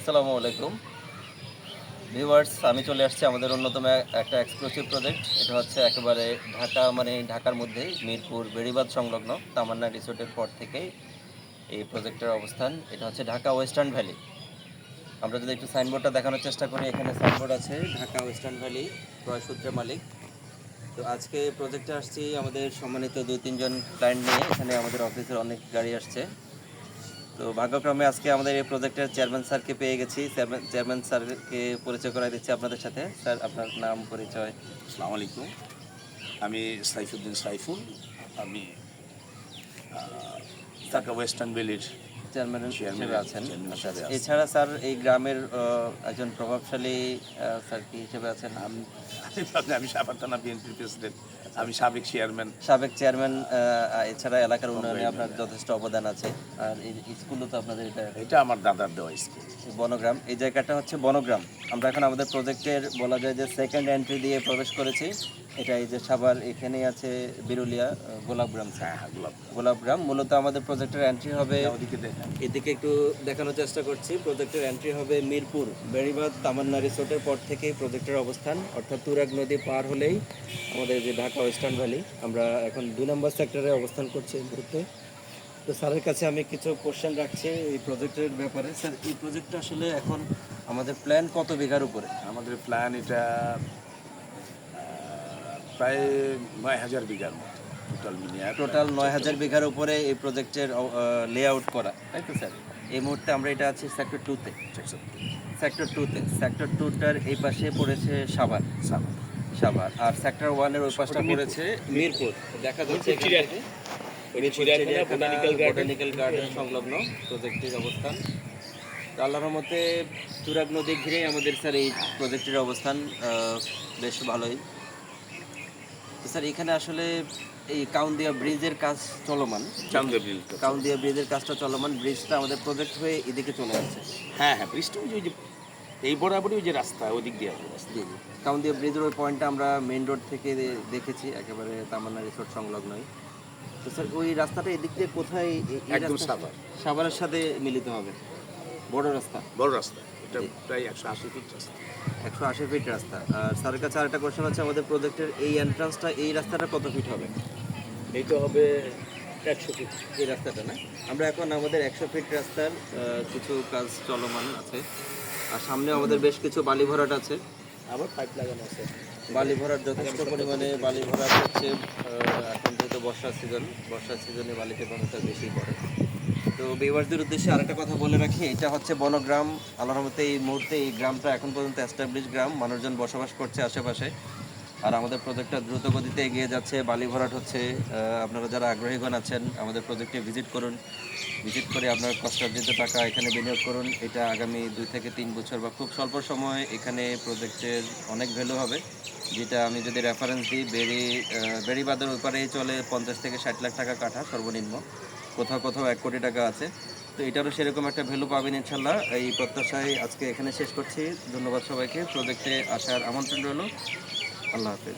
আসসালামু আলাইকুম। ভিউয়ার্স আমি চলে আসছি আমাদের অন্যতম একটা এক্সক্লুসিভ প্রজেক্ট এটা হচ্ছে একেবারে ঢাকা মানে ঢাকার মধ্যেই মিরপুর বেড়িবাঁধ সংলগ্ন তামান্না রিসোর্টের পর থেকেই এই প্রজেক্টের অবস্থান। এটা হচ্ছে ঢাকা ওয়েস্টার্ন ভ্যালি। আমরা যদি একটু সাইনবোর্ডটা দেখানোর চেষ্টা করি, এখানে সাইনবোর্ড আছে, ঢাকা ওয়েস্টার্ন ভ্যালি, ক্রয় সূত্রে মালিক। তো আজকে প্রজেক্টে আসছি আমাদের সম্মানিত দুই তিনজন ক্লায়েন্ট নিয়ে। এখানে আমাদের অফিসের অনেক গাড়ি আসছে। তো ভাগ্যক্রমে আজকে আমাদের এই প্রজেক্টের চেয়ারম্যান স্যারকে পেয়ে গেছি। চেয়ারম্যান স্যারকে পরিচয় করাই দিচ্ছি আপনাদের সাথে। স্যার, আপনার নাম, পরিচয়? আসসালামু আলাইকুম। আমি সাইফুদ্দিন সাইফুল। আমি ঢাকা ওয়েস্টার্ন ভ্যালির চেয়ারম্যান হিসেবে আছেন। এছাড়া স্যার এই গ্রামের একজন প্রভাবশালী স্যার কি হিসেবে আছেন? আমি থানা বিএনপির প্রেসিডেন্ট আমি সাবেক চেয়ারম্যান। সাবেক চেয়ারম্যান এছাড়া এলাকার উন্নয়নে আপনার যথেষ্ট অবদান আছে। আর এই স্কুলও তো আপনাদের এটা এটা আমার দাদার দেওয়া স্কুল। বনগ্রাম। এই জায়গাটা হচ্ছে বনগ্রাম। আমরা এখন আমাদের প্রজেক্টের বলা যায় যে সেকেন্ড এন্ট্রি দিয়ে প্রবেশ করেছি। এটা এই যে সাভার এখানেই আছে বিরুলিয়া গোলাপগ্রাম হ্যাঁ হ্যাঁ গোলাপ গোলাপগ্রাম মূলত আমাদের প্রজেক্টের এন্ট্রি হবে ওদিকে এদিকে একটু দেখানোর চেষ্টা করছি। প্রজেক্টের এন্ট্রি হবে মিরপুর বেড়িবাঁধ তামান্না রিসোর্টের পর থেকেই প্রজেক্টের অবস্থান। অর্থাৎ তুরাগ নদী পার হলেই আমাদের যে ঢাকা ওয়েস্টার্ন ভ্যালি আমরা এখন দুই নম্বর সেক্টরে অবস্থান করছি এই মুহূর্তে। তো স্যারের কাছে আমি কিছু কোশ্চেন রাখছি এই প্রজেক্টের ব্যাপারে। স্যার এই প্রজেক্টটা আসলে এখন আমাদের প্ল্যান কত বিঘার উপরে? আমাদের প্ল্যান এটা প্রায় নয় হাজার বিঘার মতো টোটাল মিলিয়ে টোটাল নয় হাজার বিঘার উপরে এই প্রজেক্টের লেআউট করা তাই তো স্যার? এই মুহূর্তে আমরা এটা আছি সেক্টর টুতে সেক্টর টুতে সেক্টর টুটার এই পাশে পড়েছে সাভার। সাভার। সাভার। আর সেক্টর ওয়ানের ওই পাশটা পড়েছে মিরপুর। দেখা যাচ্ছে বোটানিক্যাল গার্ডেন সংলগ্ন প্রজেক্টের অবস্থান। আল্লাহর রহমতে তুরাগ নদী ঘিরেই আমাদের স্যার এই প্রজেক্টের অবস্থান বেশ ভালোই। তো স্যার এখানে আসলে এই কাউন্দিয়া ব্রিজের কাজ চলমান। কাউন্দিয়া ব্রিজের কাজটা চলমান ব্রিজটা আমাদের প্রজেক্ট হয়ে এদিকে চলে যাচ্ছে। হ্যাঁ হ্যাঁ বৃষ্টি ওই যে- ওই এই বরাবরই ওই যে রাস্তা ওদিক দিয়ে আসবে জি কাউন্দিয়া ব্রিজের ওই পয়েন্টটা আমরা মেইন রোড থেকে দেখেছি একেবারে তামান্না রিসোর্ট সংলগ্নই। তো স্যার ওই রাস্তাটা এদিক থেকে কোথায়? একদম সাভার। সাভারের সাথে মিলিত হবে? বড় রাস্তা? বড় রাস্তা। এটা প্রায় একশো আশি ফিট রাস্তা। একশো আশি ফিট রাস্তা। আর স্যারের কাছে আরেকটা কোশ্চেন আছে আমাদের প্রজেক্টের এই এন্ট্রান্সটা এই রাস্তাটা কত ফিট হবে? এইটা হবে একশো ফিট এই রাস্তাটা না? আমরা এখন আমাদের একশো ফিট রাস্তার কিছু কাজ চলমান আছে। আর সামনে আমাদের বেশ কিছু বালি ভরাট আছে। আবার পাইপ লাগানো আছে। বালি ভরার যথেষ্ট পরিমাণে বালি ভরা হচ্ছে এখন যেহেতু বর্ষার সিজন বর্ষার সিজনে বালিতে ঘনতা বেশি পড়ে। তো বিভারদের উদ্দেশ্যে আরেকটা কথা বলে রাখি, এটা হচ্ছে বনগ্রাম। আল্লাহর রহমতে এই মুহূর্তে এই গ্রামটা এখন পর্যন্ত অ্যাস্টাবলিশ গ্রাম, মানুষজন বসবাস করছে আশেপাশে। আর আমাদের প্রজেক্টটা দ্রুত গতিতে এগিয়ে যাচ্ছে। বালি ভরাট হচ্ছে আপনারা যারা আগ্রহীগণ আছেন, আমাদের প্রজেক্টে ভিজিট করুন। ভিজিট করে আপনার কষ্টার্জিত টাকা এখানে বিনিয়োগ করুন। এটা আগামী দুই থেকে তিন বছর বা খুব স্বল্প সময় এখানে প্রজেক্টের অনেক ভ্যালু হবে, যেটা আমি যদি রেফারেন্স দিই, বেরি বেড়িবাদের ওপারেই চলে পঞ্চাশ থেকে ষাট লাখ টাকা কাঠা সর্বনিম্ন। কোথাও কোথাও এক কোটি টাকা আছে। তো এটারও সেরকম একটা ভ্যালু পাবেন ইনশাল্লাহ। এই প্রত্যাশায় আজকে এখানে শেষ করছি। ধন্যবাদ সবাইকে। প্রজেক্টে আসার আমন্ত্রণ রইল। আল্লাহ হাফেজ